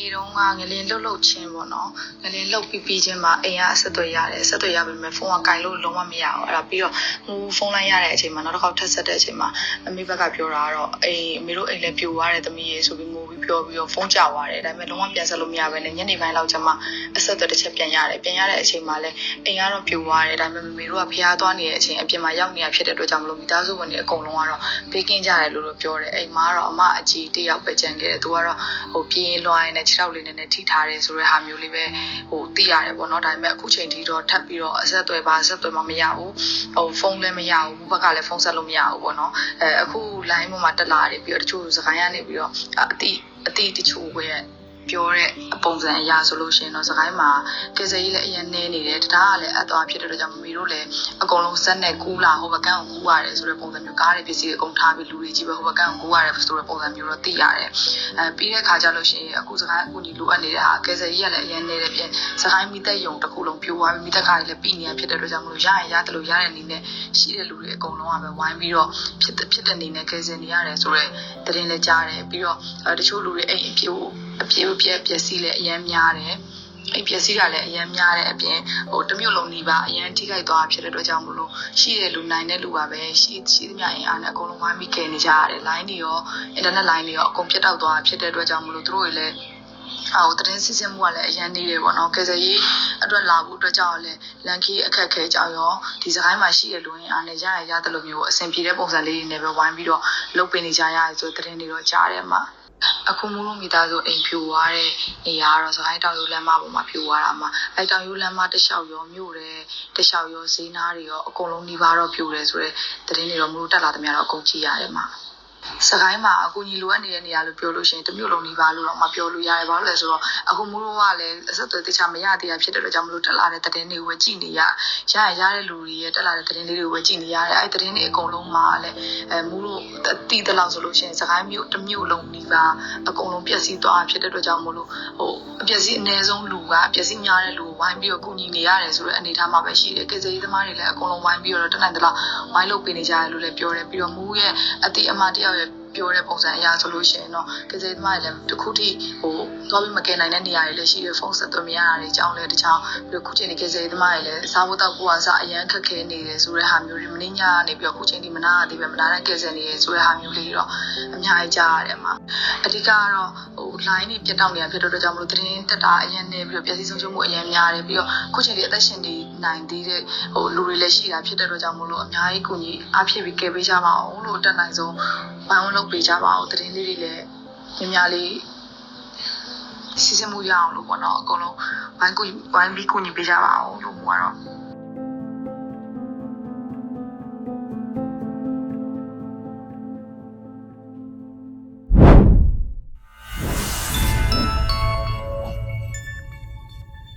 နေ့တုန်းကငလင်းလှုပ်လှုပ်ချင်းပေါ့နော်ငလင်းလှုပ်ပြီးပြီးချင်းမှာအိမ်ကအဆက်အသွယ်ရတယ်ဆက်သွယ်ရပေမဲ့ဖုန်းကကင်လို့လုံးဝမရအောင်အဲ့ဒါပြီးတော့ဟိုဖုန်းလိုင်းရတဲ့အချိန်မှာနောက်တစ်ခေါက်ထပ်ဆက်တဲ့အချိန်မှာအမေဘက်ကပြောတာကတော့အိမ်အမေတို့အိမ်လည်းပြိုသွားတယ်သမီးရေဆိုပြီးငိုပြီး ပြောပြီးတော့ဖုန်းကြသွားတယ်ဒါပေမဲ့လုံးဝပြန်ဆက်လို့မရဘဲနဲ့ညနေပိုင်းလောက်ကျမှအဆက်အသွယ်တစ်ချက်ပြန်ရတယ်ပြန်ရတဲ့အချိန်မှာလည်းအိမ်ကတော့ပြိုသွားတယ်ဒါပေမဲ့မမေတို့ကဖျားသွားနေတဲ့အချိန်အပြင်မှာရောက်နေတာဖြစ်တဲ့အတွက်ကြောင့်မလို့မိသားစုဝင်တွေအကုန်လုံးကတော့ဘေးကင်းကြတယ်လို့တော့ပြောတယ်အိမ်မှာကတော့အမအကြီးတစ်ယောက်ပဲကြံခဲ့တယ်သူကတော့ဟိုပြင်းလွှိုင်းနဲ့ခြေထောက်လေးနဲ့ထိထားတယ်ဆိုတဲ့ဟာမျိုးလေးပဲဟိုသိရတယ်ပေါ့နော်ဒါပေမဲ့အခုချိန်ထိတော့ထပ်ပြီးတော့အဆက်အသွယ်ပါအဆက်အသွယ်မှမရဘူးဟိုဖုန်းလည်းမရဘူးဘက်ကလည်းဖုန်းဆက်လို့မရဘူးပေါ့နော်အဲအခု line ပေါ်မှာတက်လာတယ်ပြီးတော့တချို့စကိုင်းကနေပြီးတော့အတိအတိတချို့ပဲ ပြောတဲ့အပုံစံအရာဆိုလို့ရှိရင်တော့စကိုင်းမှာကယ်ဆယ်ရေးလည်းအရင်နေနေတယ်တံတားကလည်းအပ်သွားဖြစ်တဲ့အတွက်ကြောင့်မမီတို့လည်းအကုန်လုံးစက်နဲ့ကူးလာဟိုဘကန်ကိုကူးရတယ်ဆိုတဲ့ပုံစံမျိုးကားတွေပစ္စည်းတွေအကုန်ထားပြီးလူတွေကြီးပဲဟိုဘကန်ကိုကူးရတယ်ဆိုတဲ့ပုံစံမျိုးတော့သိရတယ်အဲပြီးတဲ့ခါကျလို့ရှိရင်အခုစကိုင်းအခုညီလိုအပ်နေတဲ့ဟာကယ်ဆယ်ရေးကလည်းအရင်နေတဲ့ပြင်စကိုင်းမိသက်ယုံတစ်ခုလုံးပြိုသွားပြီးမိသက်ကလည်းပြီးနေရဖြစ်တဲ့အတွက်ကြောင့်မလို့ရရင်ရတယ်လို့ရတဲ့အနေနဲ့ရှိတဲ့လူတွေအကုန်လုံးကပဲဝိုင်းပြီးတော့ဖြစ်တဲ့ဖြစ်တဲ့အနေနဲ့ကယ်ဆယ်နေရတယ်ဆိုတော့တရင်လည်းကြားတယ်ပြီးတော့တချို့လူတွေအိမ်အပြိုအပြိုပြက်ပျက်စီးလည်းအရင်များတယ်အိမ်ပျက်စီးတာလည်းအရင်များတဲ့အပြင်ဟိုတစ်မျိုးလုံးနေပါအရင်ထိခိုက်သွားဖြစ်တဲ့အတွက်ကြောင့်မလို့ရှိတဲ့လူနိုင်တဲ့လူပါပဲရှိရှိသမျှအင်အားနဲ့အကုန်လုံးဝိုင်းပြီးကယ်နေကြရတယ် line တွေရော internet line တွေရောအကုန်ပြတ်တောက်သွားဖြစ်တဲ့အတွက်ကြောင့်မလို့သူတို့တွေလည်းဟိုတရင်စစ်စစ်မှုကလည်းအရင်နေတယ်ပေါ့နော်ကယ်ဆယ်ရေးအတွက်လာဖို့အတွက်ကြောင့်လည်းလန်ခီအခက်ခဲကြောင့်ရောဒီစကိုင်းမှာရှိတဲ့လူရင်းအားနဲ့ရရရတယ်လို့မျိုးအဆင်ပြေတဲ့ပုံစံလေးတွေနဲ့ပဲဝိုင်းပြီးတော့လုပ်ပေးနေကြရတယ်ဆိုတဲ့တရင်တွေတော့ကြားတယ်မှာ အခုမလို့မိသားစုအိမ်ဖြူသွားတဲ့နေရာကတော့စကိုင်းတောင်ရိုးလမ်းမပေါ်မှာဖြူသွားတာမှာအဲတောင်ရိုးလမ်းမတစ်လျှောက်ရောမြို့တယ်တစ်လျှောက်ရောဈေးနားတွေရောအကုန်လုံးနှီးပါတော့ဖြူတယ်ဆိုတဲ့တရင်တွေတော့မလို့တက်လာတဲ့များတော့အကုန်ကြည့်ရတယ်မှာ စကိုင်းမှာအကူကြီးလိုအပ်နေတဲ့နေရာလို့ပြောလို့ရှိရင်တမျိုးလုံးနေပါလို့တော့မပြောလို့ရတယ်ဘာလို့လဲဆိုတော့အခုမိုးတော့ကလည်းအဆက်အသွယ်တခြားမရသေးတာဖြစ်တဲ့အတွက်ကြောင့်မလို့တက်လာတဲ့သတင်းတွေကိုပဲကြည့်နေရရရရတဲ့လူတွေရဲ့တက်လာတဲ့သတင်းလေးတွေကိုပဲကြည့်နေရတယ်အဲ့သတင်းတွေအကုန်လုံးမှာလည်းအဲမိုးတို့တည်တဲ့လောက်ဆိုလို့ရှိရင်စကိုင်းမျိုးတမျိုးလုံးနေပါအကုန်လုံးပျက်စီးသွားဖြစ်တဲ့အတွက်ကြောင့်မလို့ဟိုအပျက်စီးအ ਨੇ ဆုံးလူကအပျက်စီးများတဲ့လူကို ဝိုင်းပြီးတော့ကူညီနေရတယ်ဆိုတဲ့အနေအထားမှာပဲရှိတယ်ကေဇေးသမားတွေလည်းအကုန်လုံးဝိုင်းပြီးတော့တက်နိုင်တဲ့လောက်ဝိုင်းလုပ်ပေးနေကြတယ်လို့လည်းပြောတယ်ပြီးတော့မူးရဲ့အတိအမတယောက်ရဲ့ ပြောတဲ့ပုံစံအရာဆိုလို့ရှိရင်တော့ကစားသမားတွေလည်းတခုထိဟိုသွားပြီးမကယ်နိုင်တဲ့နေရာတွေလည်းရှိတယ်ဖုန်းဆက်သွယ်မရတာတွေအကြောင်းလည်းတခြားပြီးတော့ခုချိန်ဒီကစားသမားတွေလည်းစားဖို့တောက်ဖို့အစားအရန်ခက်ခဲနေတယ်ဆိုတဲ့ဟာမျိုးတွေမင်းညာနေပြီးတော့ခုချိန်ဒီမနာသေးပဲမနာတဲ့ကစားနေရဆိုတဲ့ဟာမျိုးလေးတော့အများကြီးကြားရတယ်မှာအဓိကကတော့ဟို line တွေပြတ်တောက်နေတာဖြစ်တဲ့အတွက်ကြောင့်မလို့သတင်းတက်တာအရင်နေပြီးတော့ပျက်စီးဆုံးရှုံးမှုအရင်များတယ်ပြီးတော့ခုချိန်ဒီအသက်ရှင်နေ နိုင်သေးတဲ့ဟိုလူတွေလည်းရှိတာဖြစ်တဲ့အတွက်ကြောင့်မလို့အများကြီးကူညီအားဖြစ်ပြီးကယ်ပေးကြပါအောင်လို့အတက်နိုင်ဆုံးဝိုင်းဝန်းလုပ်ပေးကြပါအောင်သတင်းလေးတွေလည်းများများလေးစီစဉ်မှုရအောင်လို့ပေါ့နော်အကုန်လုံးဝိုင်းကူဝိုင်းပြီးကူညီပေးကြပါအောင်လို့ပြောတော့